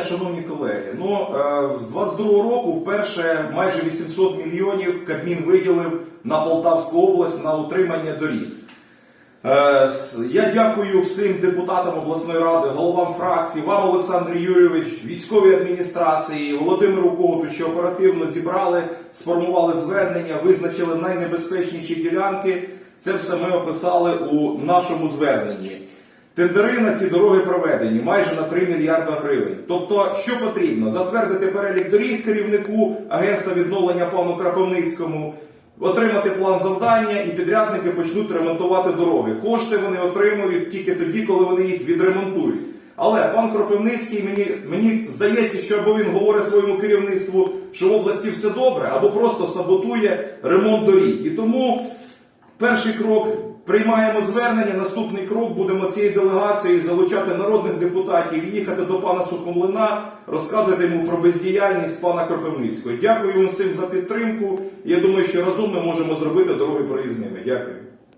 питання, шановні колеги. Ну, е, з 22 року вперше майже 800 мільйонів Кабмін виділив на Полтавську область на утримання доріг. Е, Я дякую всім депутатам обласної ради, головам фракцій, вам, Олександр Юрійович, військовій адміністрації, Володимиру Когуту, що оперативно зібрали, сформували звернення, визначили найнебезпечніші ділянки. Це все ми описали у нашому зверненні. Тендери на ці дороги проведені майже на 3 мільярда гривень. Тобто, що потрібно? Затвердити перелік доріг керівнику агентства відновлення пану Крапивницькому, отримати план завдання і підрядники почнуть ремонтувати дороги. Кошти вони отримують тільки тоді, коли вони їх відремонтують. Але пан Кропивницький мені, мені здається, що або він говорить своєму керівництву, що в області все добре, або просто саботує ремонт доріг. І тому Перший крок приймаємо звернення. Наступний крок будемо цією делегацією залучати народних депутатів, їхати до пана Сухомлина, розказувати йому про бездіяльність пана Кропивницького. Дякую вам всім за підтримку. Я думаю, що разом ми можемо зробити дороги проїзними. Дякую.